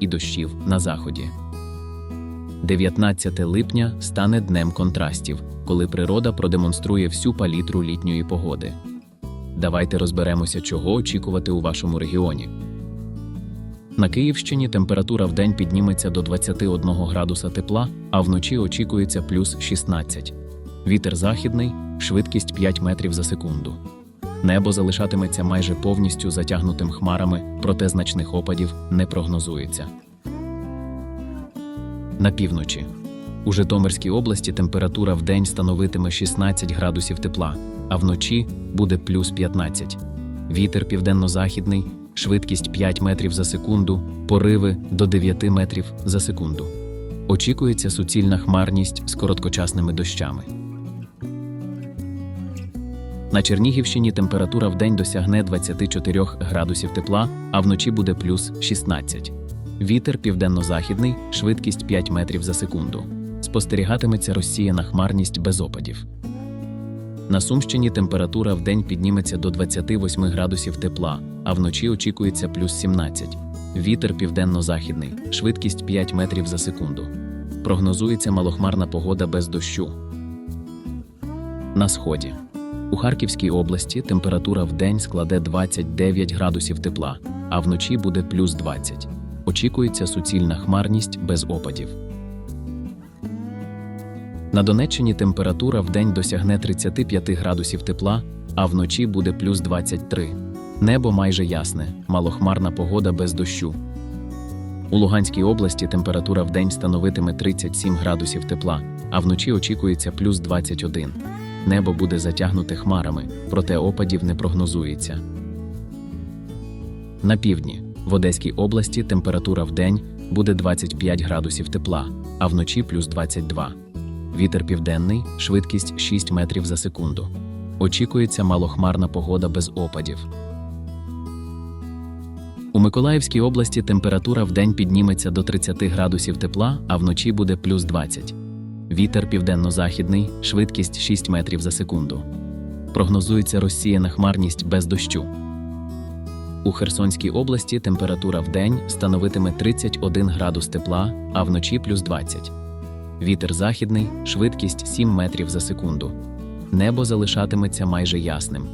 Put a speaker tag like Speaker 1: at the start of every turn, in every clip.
Speaker 1: і дощів на заході. 19 липня стане днем контрастів, коли природа продемонструє всю палітру літньої погоди. Давайте розберемося, чого очікувати у вашому регіоні. На Київщині температура вдень підніметься до 21 градуса тепла, а вночі очікується плюс 16. Вітер західний, швидкість 5 метрів за секунду. Небо залишатиметься майже повністю затягнутим хмарами, проте значних опадів не прогнозується. На півночі. У Житомирській області температура вдень становитиме 16 градусів тепла, а вночі буде плюс 15. Вітер південно-західний, швидкість 5 метрів за секунду, пориви до 9 метрів за секунду. Очікується суцільна хмарність з короткочасними дощами. На Чернігівщині температура вдень досягне 24 градусів тепла, а вночі буде плюс 16. Вітер південно-західний, швидкість 5 метрів за секунду. Спостерігатиметься розсіяна хмарність без опадів. На Сумщині температура вдень підніметься до 28 градусів тепла, а вночі очікується плюс 17. Вітер південно-західний, швидкість 5 метрів за секунду. Прогнозується малохмарна погода без дощу. На сході. У Харківській області температура вдень складе 29 градусів тепла, а вночі буде плюс 20. Очікується суцільна хмарність без опадів. На Донеччині температура вдень досягне 35 градусів тепла, а вночі буде плюс 23. Небо майже ясне, малохмарна погода без дощу. У Луганській області температура вдень становитиме 37 градусів тепла, а вночі очікується плюс 21. Небо буде затягнуте хмарами, проте опадів не прогнозується. На півдні в Одеській області температура вдень буде 25 градусів тепла, а вночі плюс 22. Вітер південний, швидкість 6 метрів за секунду. Очікується малохмарна погода без опадів. У Миколаївській області температура вдень підніметься до 30 градусів тепла, а вночі буде плюс 20. Вітер південно-західний, швидкість 6 метрів за секунду. Прогнозується розсіяна хмарність без дощу. У Херсонській області температура вдень становитиме 31 градус тепла, а вночі плюс 20. Вітер західний, швидкість 7 метрів за секунду. Небо залишатиметься майже ясним.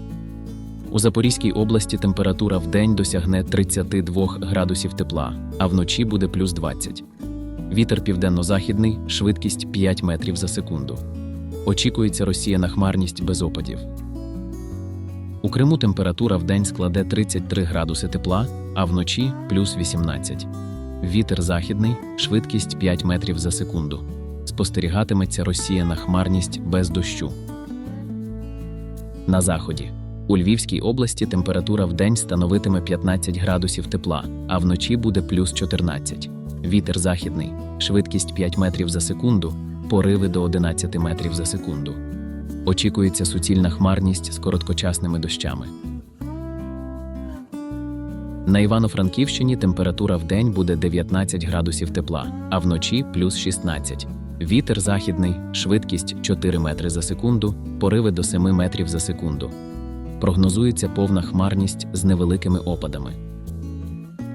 Speaker 1: У Запорізькій області температура вдень досягне 32 градусів тепла, а вночі буде плюс 20. Вітер південно-західний, швидкість 5 метрів за секунду. Очікується розсіяна хмарність без опадів. У Криму температура вдень складе 33 градуси тепла, а вночі плюс 18. Вітер західний, швидкість 5 метрів за секунду. Спостерігатиметься розсіяна хмарність без дощу. На заході. У Львівській області температура вдень становитиме 15 градусів тепла, а вночі буде плюс 14. Вітер західний, швидкість 5 метрів за секунду, пориви до 11 метрів за секунду. Очікується суцільна хмарність з короткочасними дощами. На Івано-Франківщині температура вдень буде 19 градусів тепла, а вночі плюс 16. Вітер західний, швидкість 4 метри за секунду, пориви до 7 метрів за секунду. Прогнозується повна хмарність з невеликими опадами.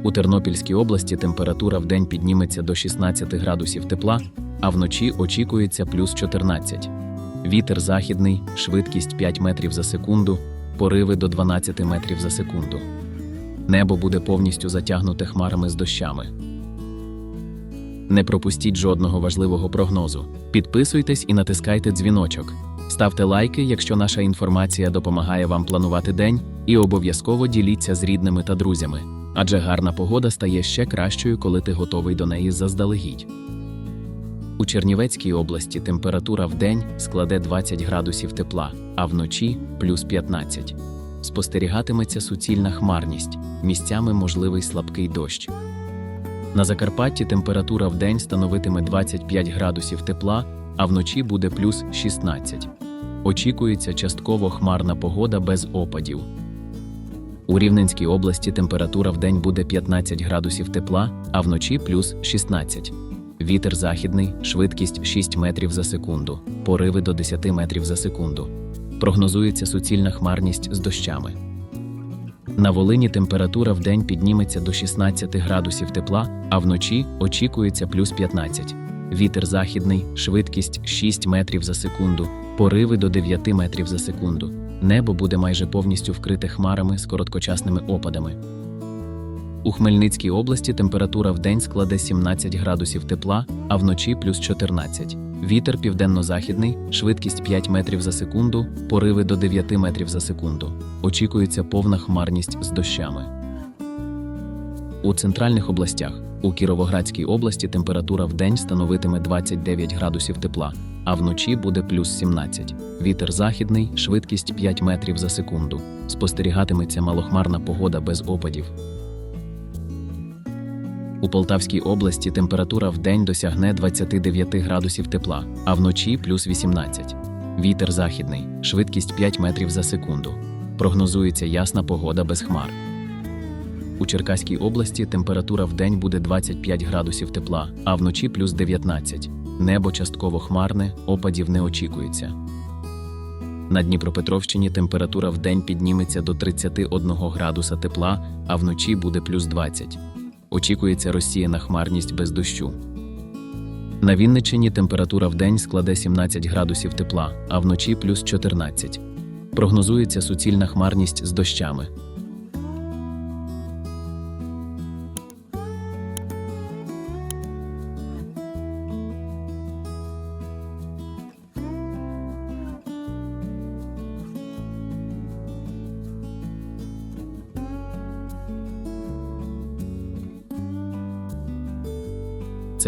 Speaker 1: У Тернопільській області температура вдень підніметься до 16 градусів тепла, а вночі очікується плюс 14. Вітер західний, швидкість 5 метрів за секунду, пориви до 12 метрів за секунду. Небо буде повністю затягнуте хмарами з дощами. Не пропустіть жодного важливого прогнозу. Підписуйтесь і натискайте дзвіночок. Ставте лайки, якщо наша інформація допомагає вам планувати день, і обов'язково діліться з рідними та друзями. Адже гарна погода стає ще кращою, коли ти готовий до неї заздалегідь. У Чернівецькій області температура вдень складе 20 градусів тепла, а вночі плюс 15. Спостерігатиметься суцільна хмарність, місцями можливий слабкий дощ. На Закарпатті температура вдень становитиме 25 градусів тепла, а вночі буде плюс 16. Очікується частково хмарна погода без опадів. У Рівненській області температура вдень буде 15 градусів тепла, а вночі плюс 16. Вітер західний, швидкість 6 метрів за секунду, пориви до 10 метрів за секунду. Прогнозується суцільна хмарність з дощами. На Волині температура в день підніметься до 16 градусів тепла, а вночі очікується плюс 15. Вітер західний, швидкість 6 метрів за секунду, пориви до 9 метрів за секунду. Небо буде майже повністю вкрите хмарами з короткочасними опадами. У Хмельницькій області температура в день складе 17 градусів тепла, а вночі плюс 14. Вітер південно-західний, швидкість 5 метрів за секунду, пориви до 9 метрів за секунду. Очікується повна хмарність з дощами. У центральних областях у Кіровоградській області температура в день становитиме 29 градусів тепла, а вночі буде плюс 17. Вітер західний, швидкість 5 метрів за секунду. Спостерігатиметься малохмарна погода без опадів. У Полтавській області температура в день досягне 29 градусів тепла, а вночі плюс 18. Вітер західний, швидкість 5 метрів за секунду. Прогнозується ясна погода без хмар. У Черкаській області температура в день буде 25 градусів тепла, а вночі плюс 19. Небо частково хмарне, опадів не очікується. На Дніпропетровщині температура в день підніметься до 31 градуса тепла, а вночі буде плюс 20. Очікується розсіяна хмарність без дощу. На Вінниччині температура в день складе 17 градусів тепла, а вночі плюс 14. Прогнозується суцільна хмарність з дощами.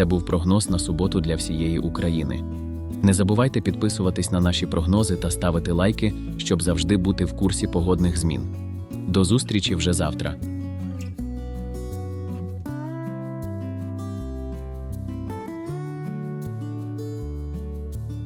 Speaker 1: Це був прогноз на суботу для всієї України. Не забувайте підписуватись на наші прогнози та ставити лайки, щоб завжди бути в курсі погодних змін. До зустрічі вже завтра.